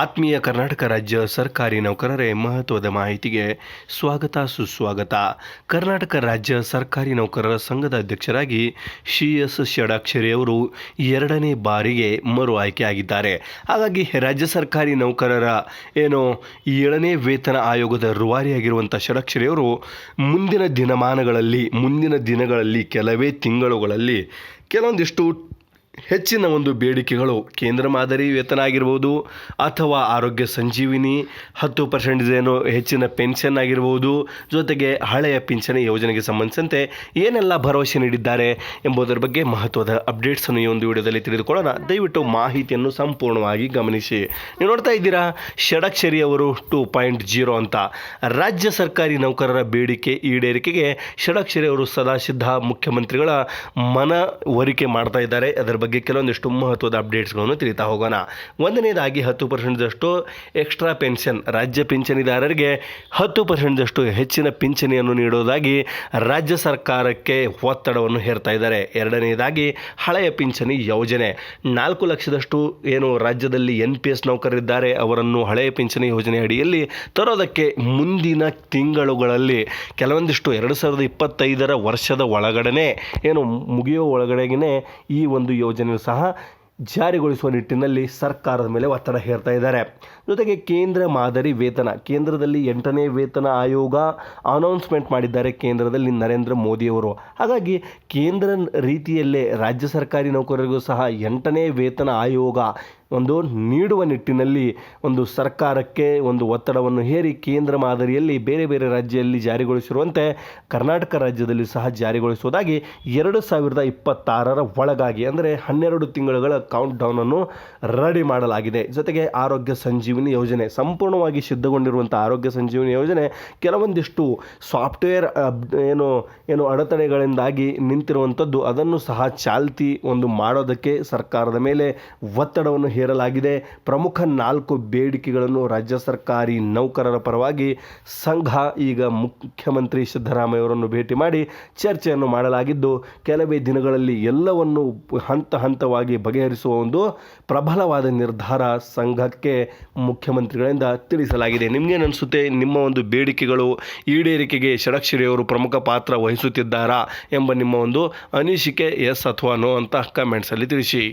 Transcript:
ಆತ್ಮೀಯ ಕರ್ನಾಟಕ ರಾಜ್ಯ ಸರ್ಕಾರಿ ನೌಕರರೇ ಮಹತ್ವದ ಮಾಹಿತಿಗೆ ಸ್ವಾಗತ ಸುಸ್ವಾಗತ. ಕರ್ನಾಟಕ ರಾಜ್ಯ ಸರ್ಕಾರಿ ನೌಕರರ ಸಂಘದ ಅಧ್ಯಕ್ಷರಾಗಿ ಶಿ ಎಸ್ ಷಡಾಕ್ಷರಿ ಅವರು ಎರಡನೇ ಬಾರಿಗೆ ಮರು ಆಯ್ಕೆಯಾಗಿದ್ದಾರೆ. ಹಾಗಾಗಿ ರಾಜ್ಯ ಸರ್ಕಾರಿ ನೌಕರರ ಏನು ಏಳನೇ ವೇತನ ಆಯೋಗದ ರೂವಾರಿಯಾಗಿರುವಂಥ ಷಡಾಕ್ಷರಿ ಅವರು ಮುಂದಿನ ದಿನಮಾನಗಳಲ್ಲಿ, ಮುಂದಿನ ದಿನಗಳಲ್ಲಿ, ಕೆಲವೇ ತಿಂಗಳುಗಳಲ್ಲಿ ಕೆಲವೊಂದಿಷ್ಟು ಹೆಚ್ಚಿನ ಒಂದು ಬೇಡಿಕೆಗಳು ಕೇಂದ್ರ ಮಾದರಿ ವೇತನ ಆಗಿರ್ಬೋದು ಅಥವಾ ಆರೋಗ್ಯ ಸಂಜೀವಿನಿ ಹತ್ತು ಪರ್ಸೆಂಟ್ ಏನು ಹೆಚ್ಚಿನ ಪೆನ್ಷನ್ ಆಗಿರ್ಬೋದು, ಜೊತೆಗೆ ಹಳೆಯ ಪಿಂಚಣಿ ಯೋಜನೆಗೆ ಸಂಬಂಧಿಸಿದಂತೆ ಏನೆಲ್ಲ ಭರವಸೆ ನೀಡಿದ್ದಾರೆ ಎಂಬುದರ ಬಗ್ಗೆ ಮಹತ್ವದ ಅಪ್ಡೇಟ್ಸನ್ನು ಈ ಒಂದು ವಿಡಿಯೋದಲ್ಲಿ ತಿಳಿದುಕೊಳ್ಳೋಣ. ದಯವಿಟ್ಟು ಮಾಹಿತಿಯನ್ನು ಸಂಪೂರ್ಣವಾಗಿ ಗಮನಿಸಿ. ನೀವು ನೋಡ್ತಾ ಇದ್ದೀರಾ, ಷಡಕ್ಷರಿ ಅವರು ಟೂ ಪಾಯಿಂಟ್ ಜೀರೋ ಅಂತ. ರಾಜ್ಯ ಸರ್ಕಾರಿ ನೌಕರರ ಬೇಡಿಕೆ ಈಡೇರಿಕೆಗೆ ಷಡಕ್ಷರಿ ಅವರು ಸದಾ ಸಿದ್ಧ ಮುಖ್ಯಮಂತ್ರಿಗಳ ಮನವರಿಕೆ ಮಾಡ್ತಾ ಇದ್ದಾರೆ. ಅದರ ಕೆಲವೊಂದಿಷ್ಟು ಮಹತ್ವದ ಅಪ್ಡೇಟ್ಸ್ಗಳನ್ನು ತಿಳಿತಾ ಹೋಗೋಣ. ಒಂದನೇದಾಗಿ ಹತ್ತು ಪರ್ಸೆಂಟ್ದಷ್ಟು ಎಕ್ಸ್ಟ್ರಾ ಪೆನ್ಷನ್. ರಾಜ್ಯ ಪಿಂಚಣಿದಾರರಿಗೆ ಹತ್ತು ಪರ್ಸೆಂಟ್ದಷ್ಟು ಹೆಚ್ಚಿನ ಪಿಂಚಣಿಯನ್ನು ನೀಡೋದಾಗಿ ರಾಜ್ಯ ಸರ್ಕಾರಕ್ಕೆ ಒತ್ತಡವನ್ನು ಹೇರ್ತಾ ಇದ್ದಾರೆ. ಎರಡನೇದಾಗಿ ಹಳೆಯ ಪಿಂಚಣಿ ಯೋಜನೆ. ನಾಲ್ಕು ಲಕ್ಷದಷ್ಟು ಏನು ರಾಜ್ಯದಲ್ಲಿ ಎನ್ ಪಿ ಎಸ್ ನೌಕರರಿದ್ದಾರೆ. ಅವರನ್ನು ಹಳೆಯ ಪಿಂಚಣಿ ಯೋಜನೆ ಅಡಿಯಲ್ಲಿ ತರೋದಕ್ಕೆ ಮುಂದಿನ ತಿಂಗಳುಗಳಲ್ಲಿ ಕೆಲವೊಂದಿಷ್ಟು ಎರಡು ಸಾವಿರದ ಇಪ್ಪತ್ತೈದರ ವರ್ಷದ ಒಳಗಡೆ ಏನು ಮುಗಿಯೋ ಒಳಗಡೆಗೆ ಈ ಒಂದು ಯೋಜನೆ ಸಹ ಜಾರಿಗೊಳಿಸುವ ನಿಟ್ಟಿನಲ್ಲಿ ಸರ್ಕಾರದ ಮೇಲೆ ಒತ್ತಡ ಹೇರ್ತಾ ಇದ್ದಾರೆ. ಜೊತೆಗೆ ಕೇಂದ್ರ ಮಾದರಿ ವೇತನ, ಕೇಂದ್ರದಲ್ಲಿ ಎಂಟನೇ ವೇತನ ಆಯೋಗ ಅನೌನ್ಸ್ಮೆಂಟ್ ಮಾಡಿದ್ದಾರೆ ಕೇಂದ್ರದಲ್ಲಿ ನರೇಂದ್ರ ಮೋದಿಯವರು ಹಾಗಾಗಿ ಕೇಂದ್ರ ರೀತಿಯಲ್ಲೇ ರಾಜ್ಯ ಸರ್ಕಾರಿ ನೌಕರರಿಗೂ ಸಹ ಎಂಟನೇ ವೇತನ ಆಯೋಗ ಒಂದು ನೀಡುವ ನಿಟ್ಟಿನಲ್ಲಿ ಒಂದು ಸರ್ಕಾರಕ್ಕೆ ಒಂದು ಒತ್ತಡವನ್ನು ಹೇರಿ ಕೇಂದ್ರ ಮಾದರಿಯಲ್ಲಿ ಬೇರೆ ಬೇರೆ ರಾಜ್ಯದಲ್ಲಿ ಜಾರಿಗೊಳಿಸಿರುವಂತೆ ಕರ್ನಾಟಕ ರಾಜ್ಯದಲ್ಲಿ ಸಹ ಜಾರಿಗೊಳಿಸುವುದಾಗಿ ಎರಡು ಸಾವಿರದ ಇಪ್ಪತ್ತಾರರ ಒಳಗಾಗಿ ಅಂದರೆ ಹನ್ನೆರಡು ತಿಂಗಳುಗಳ ಕೌಂಟ್ ಡೌನನ್ನು ರೆಡಿ ಮಾಡಲಾಗಿದೆ. ಜೊತೆಗೆ ಆರೋಗ್ಯ ಸಂಜೀವಿನಿ ಯೋಜನೆ, ಸಂಪೂರ್ಣವಾಗಿ ಸಿದ್ಧಗೊಂಡಿರುವಂಥ ಆರೋಗ್ಯ ಸಂಜೀವಿನಿ ಯೋಜನೆ ಕೆಲವೊಂದಿಷ್ಟು ಸಾಫ್ಟ್ವೇರ್ ಏನು ಏನು ಅಡೆತಡೆಗಳಿಂದಾಗಿ ನಿಂತಿರುವಂಥದ್ದು, ಅದನ್ನು ಸಹ ಚಾಲ್ತಿ ಒಂದು ಮಾಡೋದಕ್ಕೆ ಸರ್ಕಾರದ ಮೇಲೆ ಒತ್ತಡವನ್ನು ಹೇರಲಾಗಿದೆ. ಪ್ರಮುಖ ನಾಲ್ಕು ಬೇಡಿಕೆಗಳನ್ನು ರಾಜ್ಯ ಸರ್ಕಾರಿ ನೌಕರರ ಪರವಾಗಿ ಸಂಘ, ಈಗ ಮುಖ್ಯಮಂತ್ರಿ ಸಿದ್ದರಾಮಯ್ಯ ಅವರನ್ನು ಭೇಟಿ ಮಾಡಿ ಚರ್ಚೆಯನ್ನು ಮಾಡಲಾಗಿದ್ದು, ಕೆಲವೇ ದಿನಗಳಲ್ಲಿ ಎಲ್ಲವನ್ನು ಹಂತ ಹಂತವಾಗಿ ಬಗೆಹರಿಸುವ ಒಂದು ಪ್ರಬಲವಾದ ನಿರ್ಧಾರ ಸಂಘಕ್ಕೆ ಮುಖ್ಯಮಂತ್ರಿಗಳಿಂದ ತಿಳಿಸಲಾಗಿದೆ. ನಿಮಗೇನು ಅನಿಸುತ್ತೆ? ನಿಮ್ಮ ಒಂದು ಬೇಡಿಕೆಗಳು ಈಡೇರಿಕೆಗೆ ಷಡಕ್ಷರಿಯವರು ಪ್ರಮುಖ ಪಾತ್ರ ವಹಿಸುತ್ತಿದ್ದಾರಾ ಎಂಬ ನಿಮ್ಮ ಒಂದು ಅನಿಸಿಕೆ, ಎಸ್ ಅಥವಾ ನೋ ಅಂತ ಕಮೆಂಟ್ಸಲ್ಲಿ ತಿಳಿಸಿ.